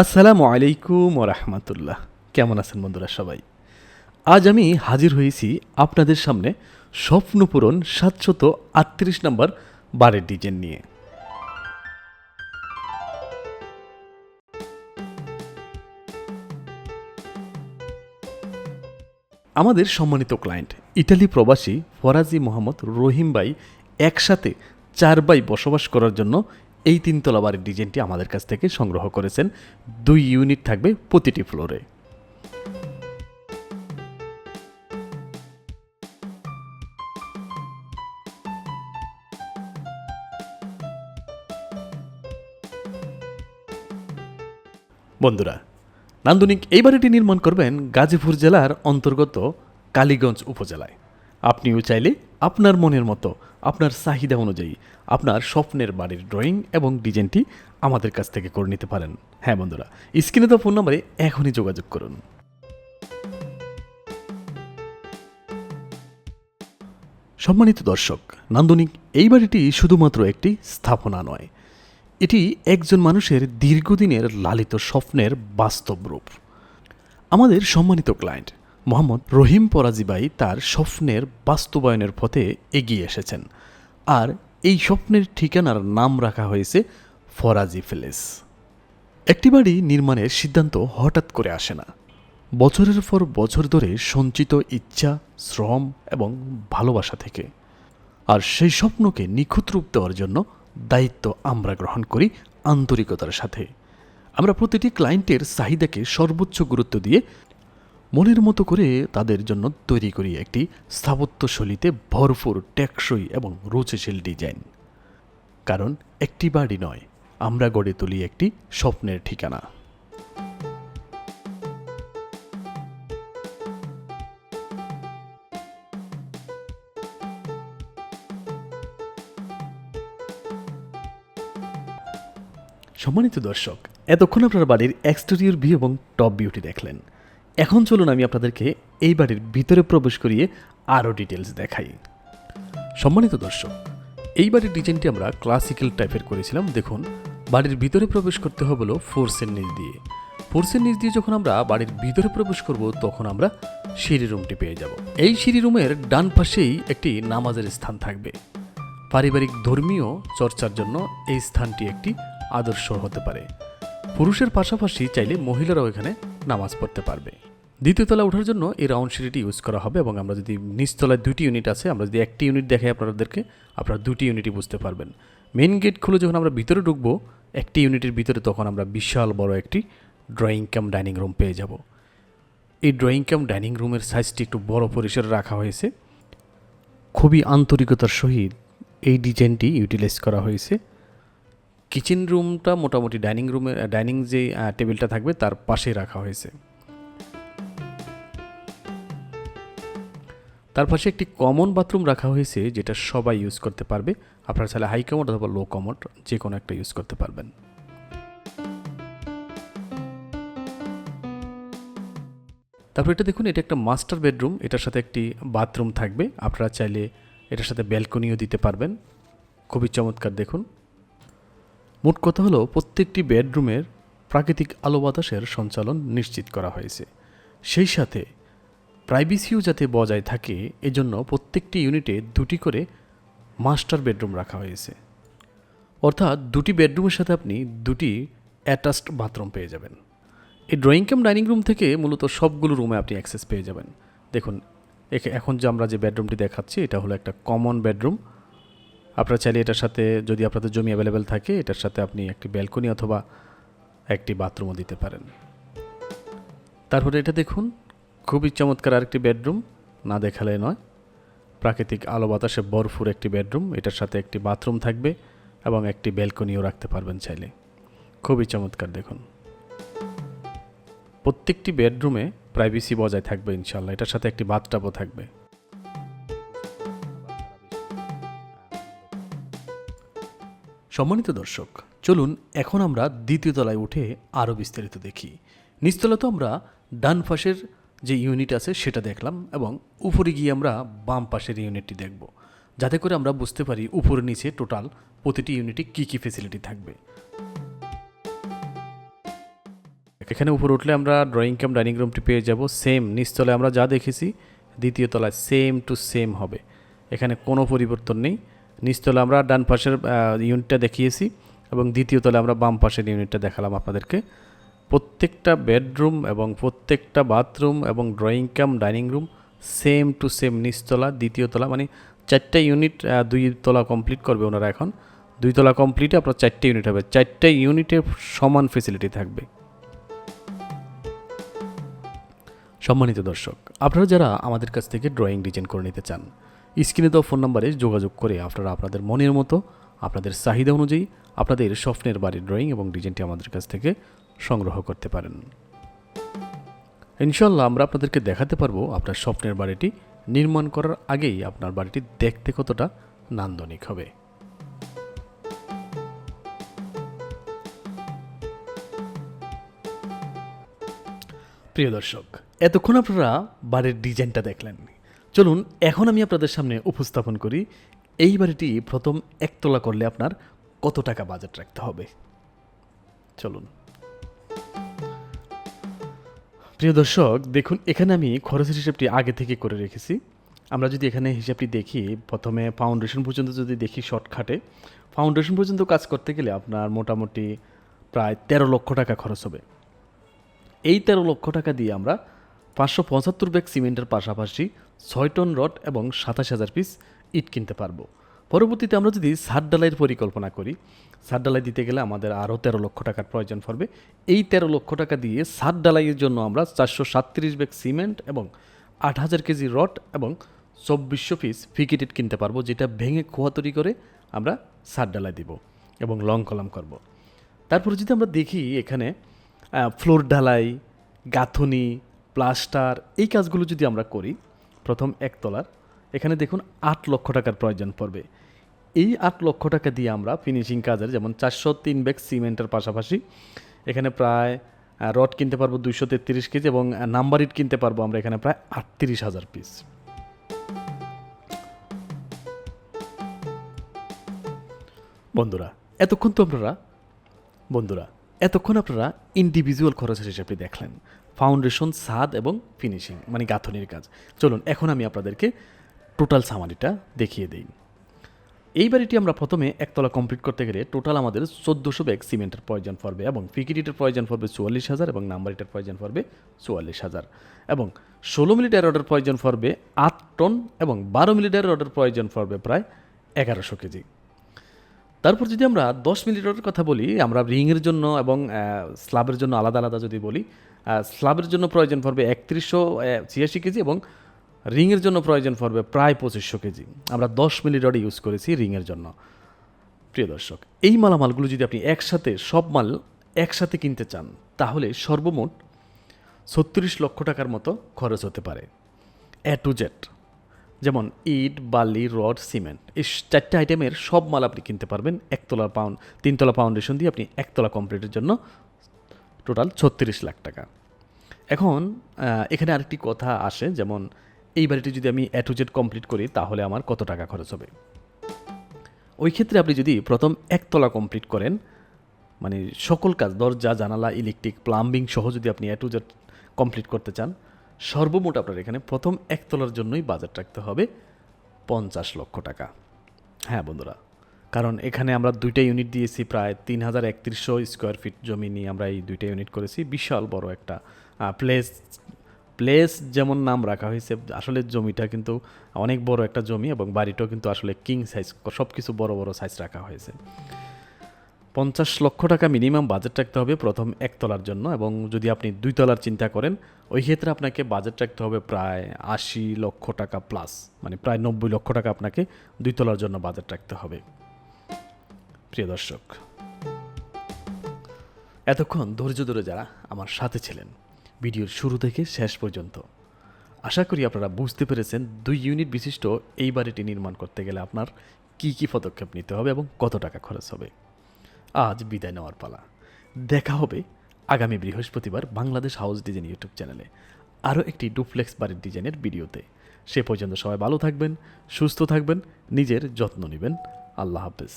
আসসালামু আলাইকুম রহমতুল্লাহ। কেমন আছেন বন্ধুরা সবাই? আজ আমি হাজির হয়েছি আপনাদের সামনে স্বপ্নপূরণ সাতশত আটত্রিশ নম্বর বারের ডিজাইন নিয়ে। আমাদের সম্মানিত ক্লায়েন্ট ইটালি প্রবাসী ফরাজি মোহাম্মদ রহিম ভাই একসাথে চার বাই বসবাস করার জন্য এই তিনতলা বাড়ির ডিজাইনটি আমাদের কাছ থেকে সংগ্রহ করেছেন। দুই ইউনিট থাকবে প্রতিটি ফ্লোরে। বন্ধুরা, নান্দনিক এই বাড়িটি নির্মাণ করবেন গাজীপুর জেলার অন্তর্গত কালীগঞ্জ উপজেলায়। আপনিও চাইলে আপনার মনের মতো, আপনার চাহিদা অনুযায়ী আপনার স্বপ্নের বাড়ির ড্রয়িং এবং ডিজাইনটি আমাদের কাছ থেকে করে নিতে পারেন। হ্যাঁ বন্ধুরা, স্ক্রিনে তো ফোন নম্বরে এখনই যোগাযোগ করুন। সম্মানিত দর্শক, নান্দনিক, এই বাড়িটি শুধুমাত্র একটি স্থাপনা নয়। এটি একজন মানুষের দীর্ঘদিনের লালিত স্বপ্নের বাস্তব রূপ। আমাদের সম্মানিত ক্লায়েন্ট মোহাম্মদ রহিম পরাজিবাই তার স্বপ্নের বাস্তবায়নের পথে এগিয়ে এসেছেন। আর এই স্বপ্নের ঠিকানার নাম রাখা হয়েছে ফরাজি ফেলেস। একটি বাড়ি নির্মাণের সিদ্ধান্ত হঠাৎ করে আসে না। বছরের পর বছর ধরে সঞ্চিত ইচ্ছা, শ্রম এবং ভালোবাসা থেকে। আর সেই স্বপ্নকে নিখুঁত রূপ দেওয়ার জন্য দায়িত্ব আমরা গ্রহণ করি আন্তরিকতার সাথে। আমরা প্রতিটি ক্লায়েন্টের চাহিদাকে সর্বোচ্চ গুরুত্ব দিয়ে মনের মতো করে তাদের জন্য তৈরি করি একটি স্থাপত্যশৈলীতে ভরপুর টেকসই এবং রুচিশীল ডিজাইন। কারণ একটি বাড়ি নয়, আমরা গড়ে তুলি একটি স্বপ্নের ঠিকানা। সম্মানিত দর্শক, এতক্ষণ আপনার বাড়ির এক্সটেরিয়র ভিউ এবং টপ বিউটি দেখলেন। এখন চলুন আমি আপনাদেরকে এই বাড়ির ভিতরে প্রবেশ করিয়ে আরও ডিটেলস দেখাই। সম্মানিত দর্শক, এই বাড়ির ডিজাইনটি আমরা ক্লাসিক্যাল টাইপের করেছিলাম। দেখুন, বাড়ির ভিতরে প্রবেশ করতে হবে হলো ফোর্সের নিচ দিয়ে। ফোর্সের নিচ দিয়ে যখন আমরা বাড়ির ভিতরে প্রবেশ করব, তখন আমরা সিঁড়ি রুমটি পেয়ে যাব। এই সিঁড়ি রুমের ডান পাশেই একটি নামাজের স্থান থাকবে। পারিবারিক ধর্মীয় চর্চার জন্য এই স্থানটি একটি আদর্শ হতে পারে। পুরুষের পাশাপাশি চাইলে মহিলারাও এখানে নামাজ পড়তে পারবে। দ্বিতীয় তলা ওঠার জন্য এই রাউন্ড সিঁড়িটি ইউজ করা হবে এবং আমরা যদি নিচতলায় দুটি ইউনিট আছে, আমরা যদি একটি ইউনিট দেখাই আপনাদেরকে, আপনারা দুটি ইউনিটই বুঝতে পারবেন। মেন গেট খুলে যখন আমরা ভিতরে ঢুকবো, একটি ইউনিটের ভিতরে তখন আমরা বিশাল বড় একটি ড্রয়িং ক্যাম ডাইনিং রুম পেয়ে যাব। এই ড্রয়িং ক্যাম ডাইনিং রুমের সাইজটি একটু বড় পরিসরে রাখা হয়েছে। খুবই আন্তরিকতার সহিত এই ডিজাইনটি ইউটিলাইজ করা হয়েছে। কিচেন রুমটা মোটামুটি ডাইনিং রুমের ডাইনিং যে টেবিলটা থাকবে তার পাশেই রাখা হয়েছে। তার পাশে একটি কমন বাথরুম রাখা হয়েছে যেটা সবাই ইউজ করতে পারবে। আপনারা চাইলে হাই কমোড অথবা লো কমোড যে কোনো একটা ইউজ করতে পারবেন। তারপর এটা দেখুন, এটা একটা মাস্টার বেডরুম এটার সাথে একটি বাথরুম থাকবে। আপনারা চাইলে এটার সাথে ব্যালকনিও দিতে পারবেন। খুবই চমৎকার দেখুন। মোট কথা হলো, প্রত্যেকটি বেডরুমের প্রাকৃতিক আলো বাতাসের সঞ্চালন নিশ্চিত করা হয়েছে। সেই সাথে প্রাইভেসিও যাতে বজায় থাকে, এজন্য প্রত্যেকটি ইউনিটে দুটি করে মাস্টার বেডরুম রাখা হয়েছে। অর্থাৎ দুটি বেডরুমের সাথে আপনি দুটি অ্যাটাচড বাথরুম পেয়ে যাবেন। এই ড্রয়িং ক্যাম, ডাইনিং রুম থেকে মূলত সবগুলো রুমে আপনি অ্যাক্সেস পেয়ে যাবেন। দেখুন, এখে- এখন যে আমরা যে বেডরুমটি দেখাচ্ছি, এটা হলো একটা কমন বেডরুম। আপনারা চাইলে এটার সাথে, যদি আপনাদের জমি অ্যাভেলেবেল থাকে, এটার সাথে আপনি একটি ব্যালকনি অথবা একটি বাথরুমও দিতে পারেন। তারপরে এটা দেখুন, খুবই চমৎকার আরেকটি বেডরুম না দেখালে নয়। প্রাকৃতিক আলো বাতাসে বরফুর একটি বেডরুম এটার সাথে একটি বাথরুম থাকবে এবং একটি ব্যালকনিও রাখতে পারবেন চাইলে। খুবই চমৎকার দেখুন। প্রত্যেকটি বেডরুমে প্রাইভেসি বজায় থাকবে ইনশাল্লাহ এটার সাথে একটি বাথটাবও থাকবে। সম্মানিত দর্শক, চলুন এখন আমরা দ্বিতীয় তলায় উঠে আরও বিস্তারিত দেখি। নিচতলা তো আমরা ডান পাশের যে ইউনিট আছে সেটা দেখলাম এবং উপরে গিয়ে আমরা বাম পাশের ইউনিটটি দেখব। যাতে করে আমরা বুঝতে পারি উপরে নিচে টোটাল প্রতিটি ইউনিটে কী কী ফেসিলিটি থাকবে। এখানে উপরে উঠলে আমরা ড্রয়িং ক্যাম ডাইনিং রুমটি পেয়ে যাব। সেম নিচতলায় আমরা যা দেখেছি, দ্বিতীয় তলায় সেম টু সেম হবে। এখানে কোনো পরিবর্তন নেই। নিচতলা আমরা ডান পাশের ইউনিটটা দেখিয়েছি এবং দ্বিতীয় তলায় আমরা বাম পাশের ইউনিটটা দেখালাম আপনাদেরকে। প্রত্যেকটা বেডরুম এবং প্রত্যেকটা বাথরুম এবং drawing cum dining room same to same নিচতলা দ্বিতীয় তলা মানে চারটে ইউনিট দুই তলা কমপ্লিট করবে ওনারা এখন। দুই তলা কমপ্লিটে আপনার চারটে ইউনিট হবে। চারটে ইউনিটে সমান ফেসিলিটি থাকবে। সম্মানিত দর্শক, আপনারা যারা আমাদের কাছ থেকে ড্রয়িং ডিজাইন করে নিতে চান স্ক্রিনে দেওয়া ফোন নাম্বারে যোগাযোগ করে আপনারা আপনাদের মনের মতো, আপনাদের চাহিদা অনুযায়ী আপনাদের স্বপ্নের বাড়ির ড্রয়িং এবং ডিজাইনটি আমাদের কাছ থেকে সংগ্রহ করতে পারেন। ইনশাল্লাহ আমরা আপনাদেরকে দেখাতে পারব আপনার স্বপ্নের বাড়িটি নির্মাণ করার আগেই আপনার বাড়িটি দেখতে কতটা নান্দনিক হবে। প্রিয় দর্শক, এতক্ষণ আপনারা বাড়ির ডিজাইনটা দেখলেন। চলুন, এখন আমি আপনাদের সামনে উপস্থাপন করি। এই বাড়িটি প্রথম একতলা করলে আপনার কত টাকা বাজেট রাখতে হবে? চলুন। প্রিয় দর্শক, দেখুন, এখানে আমি খরচের হিসাবটি আগে থেকে করে রেখেছি। আমরা যদি এখানে হিসাবটি দেখি, প্রথমে ফাউন্ডেশন পর্যন্ত যদি দেখি শর্টকাটে ফাউন্ডেশন পর্যন্ত কাজ করতে গেলে আপনার মোটামুটি প্রায় তেরো লক্ষ টাকা খরচ হবে। এই তেরো লক্ষ টাকা দিয়ে আমরা পাঁচশো পঁচাত্তর ব্যাগ সিমেন্টের পাশাপাশি ছয় টন রড এবং সাতাশ হাজার পিস ইট কিনতে পারব। পরবর্তীতে আমরা যদি সাত ডালাইয়ের পরিকল্পনা করি সাত ডালাই দিতে গেলে আমাদের আরও তেরো লক্ষ টাকার প্রয়োজন পড়বে। এই তেরো লক্ষ টাকা দিয়ে সাত ডালাইয়ের জন্য আমরা চারশো সাতত্রিশ ব্যাগ সিমেন্ট এবং আট হাজার কেজি রড এবং চব্বিশশো পিস ফিকিটেড কিনতে পারব, যেটা ভেঙে খোয়া তৈরি করে আমরা সাত ডালাই দিব এবং লং কলাম করব। তারপরে যদি আমরা দেখি এখানে ফ্লোর ঢালাই, গাঁথনি প্লাস্টার, এই কাজগুলো যদি আমরা করি, প্রথম একতলার এখানে দেখুন আট লক্ষ টাকার প্রয়োজন পড়বে। এই আট লক্ষ টাকা দিয়ে আমরা ফিনিশিং কাজের যেমন চারশো তিন ব্যাগ সিমেন্টের পাশাপাশি, এখানে প্রায় রড কিনতে পারব দুইশো তেত্রিশ কেজি এবং নাম্বার ইট কিনতে পারব আমরা এখানে প্রায় আটত্রিশ হাজার পিস বন্ধুরা, এতক্ষণ তো আপনারা, বন্ধুরা, এতক্ষণ আপনারা ইন্ডিভিজুয়াল খরচের হিসাবটি দেখলেন। ফাউন্ডেশন সাদ এবং ফিনিশিং মানে গাঁথনির কাজ। চলুন, এখন আমি আপনাদেরকে টোটাল সামারিটা দেখিয়ে দিই। এই বাড়িটি আমরা প্রথমে একতলা কমপ্লিট করতে গেলে টোটাল আমাদের চোদ্দোশো ব্যাগ সিমেন্টের প্রয়োজন পড়বে এবং ফিকিরিটের প্রয়োজন পড়বে চুয়াল্লিশ হাজার এবং নাম্বারিটের প্রয়োজন পড়বে চুয়াল্লিশ হাজার। এবং ষোলো মিলিটার রডের প্রয়োজন পড়বে আট টন এবং বারো মিলিটার রডের প্রয়োজন পড়বে প্রায় এগারোশো কেজি। তারপর যদি আমরা দশ মিলিটারের কথা বলি, আমরা রিংয়ের জন্য এবং স্লাবের জন্য আলাদা আলাদা যদি বলি স্লাবের জন্য প্রয়োজন পড়বে একত্রিশশো ছিয়াশি কেজি এবং রিংয়ের জন্য প্রয়োজন পড়বে প্রায় পঁচিশশো কেজি। আমরা দশ মিলিটার ইউজ করেছি রিংয়ের জন্য। প্রিয় দর্শক, এই মালামালগুলো যদি আপনি একসাথে, সব মাল একসাথে কিনতে চান, তাহলে সর্বমোট ছত্রিশ লক্ষ টাকার মতো খরচ হতে পারে। এ টু জেড, যেমন ইট, বালি, রড, সিমেন্ট, এই চারটে আইটেমের সব মাল আপনি কিনতে পারবেন। একতলা পাউন্ড তিনতলা ফাউন্ডেশন দিয়ে আপনি একতলা কমপ্লিটের জন্য টোটাল ছত্রিশ লাখ টাকা। এখন এখানে আরেকটি কথা আসে, যেমন, এই বাড়িটি যদি আমি এ টু জেড কমপ্লিট করি, তাহলে আমার কত টাকা খরচ হবে? ওই ক্ষেত্রে আপনি যদি প্রথম একতলা কমপ্লিট করেন মানে সকল কাজ, দরজা, জানালা ইলেকট্রিক প্লাম্বিং সহ যদি আপনি এ টু জেড কমপ্লিট করতে চান, সর্বমোট আপনার এখানে প্রথম একতলার জন্যই বাজেট রাখতে হবে পঞ্চাশ লক্ষ টাকা। হ্যাঁ বন্ধুরা কারণ এখানে আমরা দুইটা ইউনিট দিয়েছি প্রায় তিন হাজার একত্রিশশো স্কোয়ার ফিট জমি নিয়ে আমরা এই দুইটা ইউনিট করেছি। বিশাল বড় একটা প্লেস প্লেস যেমন নাম রাখা হয়েছে, আসলে জমিটা কিন্তু অনেক বড় একটা জমি এবং বাড়িটাও কিন্তু আসলে কিং সাইজ সব কিছু বড় বড় সাইজ রাখা হয়েছে। পঞ্চাশ লক্ষ টাকা মিনিমাম বাজেট রাখতে হবে প্রথম একতলার জন্য এবং যদি আপনি দুই তলার চিন্তা করেন, ওই ক্ষেত্রে আপনাকে বাজেট রাখতে হবে প্রায় আশি লক্ষ টাকা প্লাস মানে প্রায় নব্বই লক্ষ টাকা আপনাকে দুই তলার জন্য বাজেট রাখতে হবে। প্রিয় দর্শক, এতক্ষণ ধৈর্য ধরে যারা আমার সাথে ছিলেন, ভিডিওর শুরু থেকে শেষ পর্যন্ত, আশা করি আপনারা বুঝতে পেরেছেন দুই ইউনিট বিশিষ্ট এই বাড়িটি নির্মাণ করতে গেলে আপনার কি কি পদক্ষেপ নিতে হবে এবং কত টাকা খরচ হবে। আজ বিদায় নেওয়ার পালা। দেখা হবে আগামী বৃহস্পতিবার বাংলাদেশ হাউস ডিজাইন ইউটিউব চ্যানেলে আরও একটি ডুপ্লেক্স বাড়ির ডিজাইনের ভিডিওতে। সে পর্যন্ত সবাই ভালো থাকবেন, সুস্থ থাকবেন, নিজের যত্ন নেবেন। আল্লাহ হাফেজ।